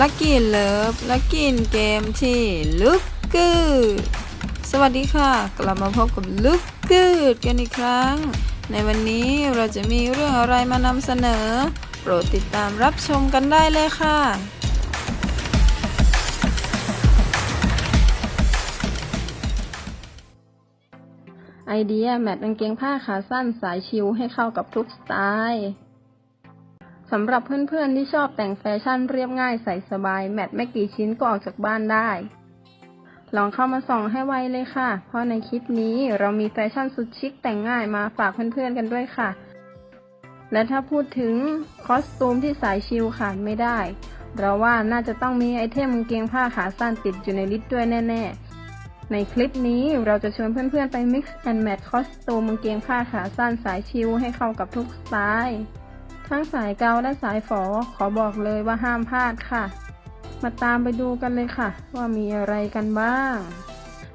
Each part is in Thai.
ลักกี้เลิฟลักกี้เกมที่ลึกกืดสวัสดีค่ะ กลับมาพบกับลึกกืดกันอีกครั้ง ในวันนี้เราจะมีเรื่องอะไรมานำเสนอ โปรดติดตามรับชมกันได้เลยค่ะ ไอเดียแมทกางเกงผ้าขาสั้นสายชิวให้เข้ากับทุกสไตล์ สำหรับเพื่อนๆที่ชอบแต่งแฟชั่นเรียบง่ายใส่สบาย แมทไม่กี่ชิ้นก็ออกจากบ้านได้ ลองเข้ามาส่องให้ไวเลยค่ะ เพราะในคลิปนี้เรามีแฟชั่นสุดชิคแต่งง่ายมาฝากเพื่อนๆกันด้วยค่ะ และถ้าพูดถึงคอสตูมที่สายชิลขาดไม่ได้ เราว่าน่าจะต้องมีไอเทมกางเกงผ้าขาสั้นติดอยู่ในลิสต์ด้วยแน่ๆ ในคลิปนี้เราจะชวนเพื่อนๆไป mix and match คอสตูมกางเกงผ้าขาสั้นสายชิลให้เข้ากับทุกสไตล์ ทั้งสายเกาและสายฝอขอบอกเลยว่าห้ามพลาดค่ะ มาตามไปดูกันเลยค่ะ ว่ามีอะไรกันบ้าง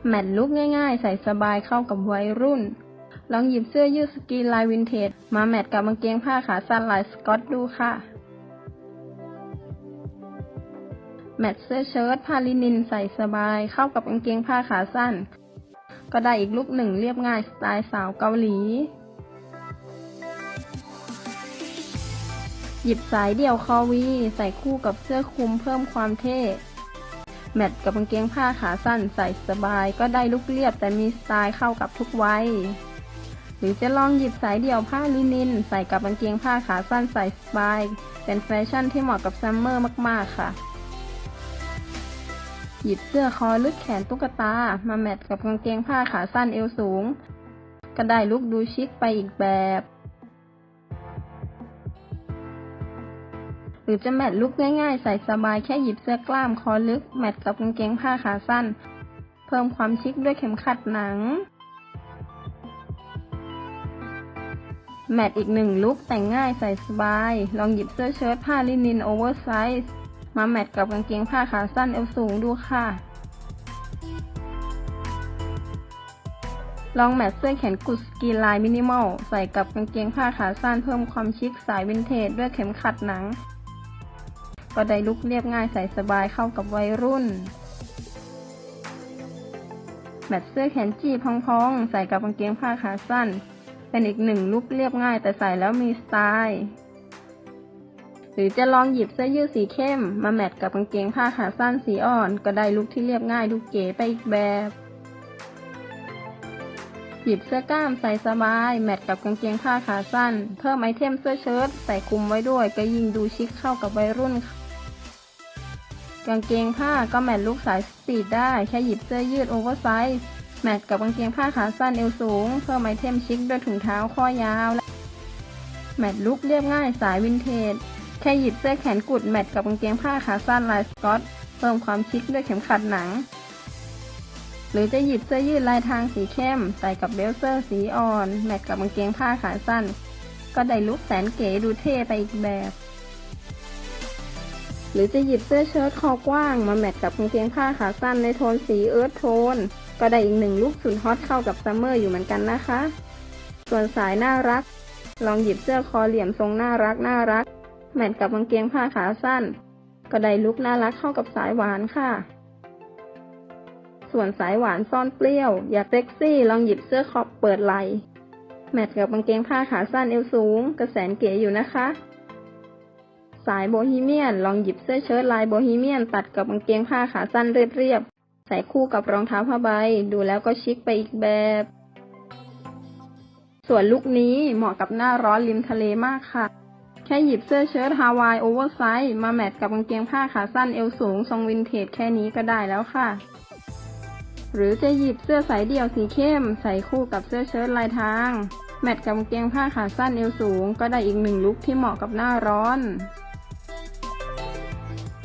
แมทลุกง่ายๆ ใส่สบายเข้ากับวัยรุ่น ลองหยิบเสื้อยืดสกรีนลายวินเทจ มาแมทกับกางเกงผ้าขาสั้นลายสกอตดูค่ะ แมทเสื้อเชิ้ตผ้าลินินใส่สบายเข้ากับกางเกงผ้าขาสั้น ก็ได้อีกลุกหนึ่งเรียบง่ายสไตล์สาวเกาหลี หยิบสายเดี่ยวคอวี ใส่คู่กับเสื้อคลุมเพิ่มความเท่ แมทกับกางเกงผ้าขาสั้นใส่สบายก็ได้ลุกเรียบแต่มีสไตล์เข้ากับทุกวัย หรือจะลองหยิบสายเดี่ยวผ้าลินิน ใส่กับกางเกงผ้าขาสั้นใส่สบาย เป็นแฟชั่นที่เหมาะกับซัมเมอร์มากๆค่ะ หยิบเสื้อคอลึกแขนตุ๊กตา มาแมทกับกางเกงผ้าขาสั้นเอวสูง ก็ได้ลุกดูชิคไปอีกแบบ รือจะแมทลุกง่ายๆ ใส่สบายแค่หยิบเสื้อกล้ามคอลึก แมทกับกางเกงผ้าขาสั้น เพิ่มความชิคด้วยเข็มขัดหนัง แมทอีกหนึ่งลุกแต่งง่ายใส่สบาย ลองหยิบเสื้อเชิ้ตผ้าลินินโอเวอร์ไซส์มาแมทกับกางเกงผ้าขาสั้นเอวสูงดูค่ะ ลองแมทเสื้อแขนกุดสกรีนลายมินิมอล ใส่กับกางเกงผ้าขาสั้นเพิ่มความชิคสายวินเทจด้วยเข็มขัดหนัง ก็ได้ลุกเรียบง่ายใส่สบายเข้ากับวัยรุ่นแมทเสื้อแขนจีพองๆ ใส่กับกางเกงผ้าขาสั้น เป็นอีกหนึ่งลุกเรียบง่ายแต่ใส่แล้วมีสไตล์หรือจะลองหยิบเสื้อยืดสีเข้ม มาแมทกับกางเกงผ้าขาสั้นสีอ่อน ก็ได้ลุคที่เรียบง่ายดูเก๋ไปอีกแบบ หยิบเสื้อกล้ามใส่สบาย แมทกับกางเกงผ้าขาสั้น เพิ่มไอเทมเสื้อเชิ้ตใส่คลุมไว้ด้วยก็ยิ่งดูชิคเข้ากับวัยรุ่นค่ะ กางเกงผ้าก็แมทลุคสายสตรีทได้แค่หยิบเสื้อยืดโอเวอร์ไซส์แมทกับกางเกงผ้าขาสั้นเอวสูง เพิ่มไอเทมชิคด้วยถุงเท้าข้อยาวและแมทลุคเรียบง่ายสายวินเทจ แค่หยิบเสื้อแขนกุดแมทกับกางเกงผ้าขาสั้นลายสกอต เพิ่มความชิคด้วยเข็มขัดหนัง หรือจะหยิบเสื้อยืดลายทางสีเข้มใส่กับเบลเซอร์สีอ่อน แมทกับกางเกงผ้าขาสั้น ก็ได้ลุคแสนเก๋ดูเท่ไปอีกแบบ หรือจะหยิบเสื้อเชิ้ตคอกว้าง มาแมทกับกางเกงผ้าขาสั้นในโทนสีเอิร์ธโทน ก็ได้อีกหนึ่งลุคสุดฮอตเข้ากับซัมเมอร์อยู่เหมือนกันนะคะ ส่วนสายน่ารัก ลองหยิบเสื้อคอเหลี่ยมทรงน่ารักน่ารัก แมทกับกางเกงผ้าขาสั้น ก็ได้ลุคน่ารักเข้ากับสายหวานค่ะ ส่วนสายหวานซ่อนเปรี้ยว อยากเซ็กซี่ ลองหยิบเสื้อคอปเปิดไหลแมทกับกางเกงผ้าขาสั้นเอวสูง กระแสนเก๋อยู่นะคะ สายโบฮีเมียน ลองหยิบเสื้อเชิ้ตลายโบฮีเมียน ตัดกับกางเกงผ้าขาสั้นเรียบๆ ใส่คู่กับรองเท้าผ้าใบ ดูแล้วก็ชิคไปอีกแบบ ส่วนลุคนี้เหมาะกับหน้าร้อนริมทะเลมากค่ะ แค่หยิบเสื้อเชิ้ตฮาวายโอเวอร์ไซส์มาแมทกับกางเกงผ้าขาสั้นเอวสูงทรงวินเทจแค่นี้ก็ได้แล้วค่ะ หรือจะหยิบเสื้อสายเดี่ยวสีเข้ม ใส่คู่กับเสื้อเชิ้ตลายทางแมทกับกางเกงผ้าขาสั้นเอวสูงก็ได้อีกหนึ่งลุคที่เหมาะกับหน้าร้อน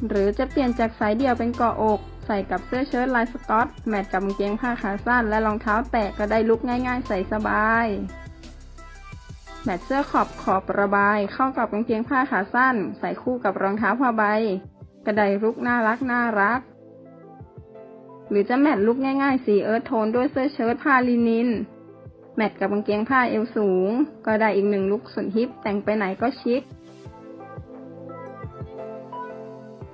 หรือจะเปลี่ยนจากสายเดี่ยวเป็นเกาะอก ใส่กับเสื้อเชิ้ตลายสกอตแมทกับกางเกงผ้าขาสั้น และรองเท้าแตะก็ได้ลุคง่าย ๆ ใส่สบาย แมทเสื้อขอบขอบระบายเข้ากับกางเกงผ้าขาสั้น ใส่คู่กับรองเท้าผ้าใบกระไดลุกน่ารักน่ารัก หรือจะแมทลุกง่ายๆ สีเอิร์ธโทนด้วยเสื้อเชิ้ตผ้าลินินแมทกับกางเกงผ้าเอวสูง ก็ได้อีกหนึ่งลุคสุดฮิปแต่งไปไหนก็ชิค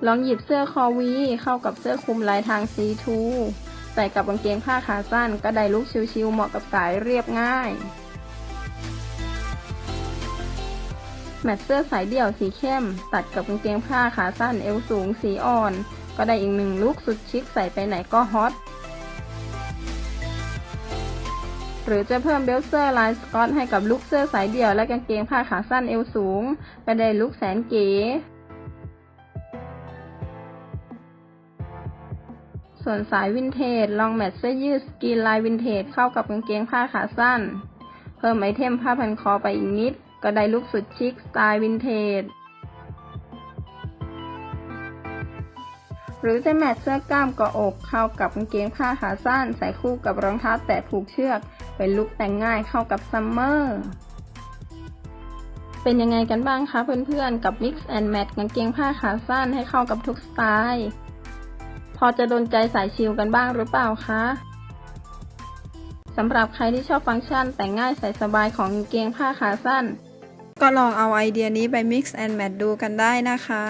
ลองหยิบเสื้อคอวีเข้ากับเสื้อคลุมลายทางซีทูใส่กับกางเกงผ้าขาสั้นก็ได้ลุคชิวๆเหมาะกับสายเรียบง่าย แมทเสื้อสายเดี่ยวสีเข้ม ตัดกับกางเกงผ้าขาสั้นเอวสูงสีอ่อน ก็ได้อีกหนึ่งลุคสุดชิคใส่ไปไหนก็ฮอตหรือจะเพิ่มเบลเซอร์ลายสกอตให้กับลุคเสื้อสายเดี่ยวและกางเกงผ้าขาสั้นเอวสูง ก็ได้ลุคแสนเก๋ ส่วนสายวินเทจลองแมทเสื้อยืดสกรีนลายวินเทจเข้ากับกางเกงผ้าขาสั้น เพิ่มไอเทมผ้าพันคอไปอีกนิด ก็ได้ลุคสุดชิคสไตล์วินเทจหรือจะแมทเสื้อกล้ามเกาะอกเข้ากับกางเกงผ้าขาสั้น ใส่คู่กับรองเท้าแตะผูกเชือก เป็นลุคแต่งง่ายเข้ากับซัมเมอร์เป็นยังไงกันบ้างคะเพื่อนๆ กับ Mix and Match กางเกงผ้าขาสั้นให้เข้ากับทุกสไตล์ อจะโดนใจสายชิลกันบ้างหรือเปล่าคะสำหรับใครที่ชอบฟังก์ชันแต่งง่ายใส่สบายของกางเกงผ้าขาสั้น ก็ลองเอาไอเดียนี้ไป mix and match ดูกันได้นะคะ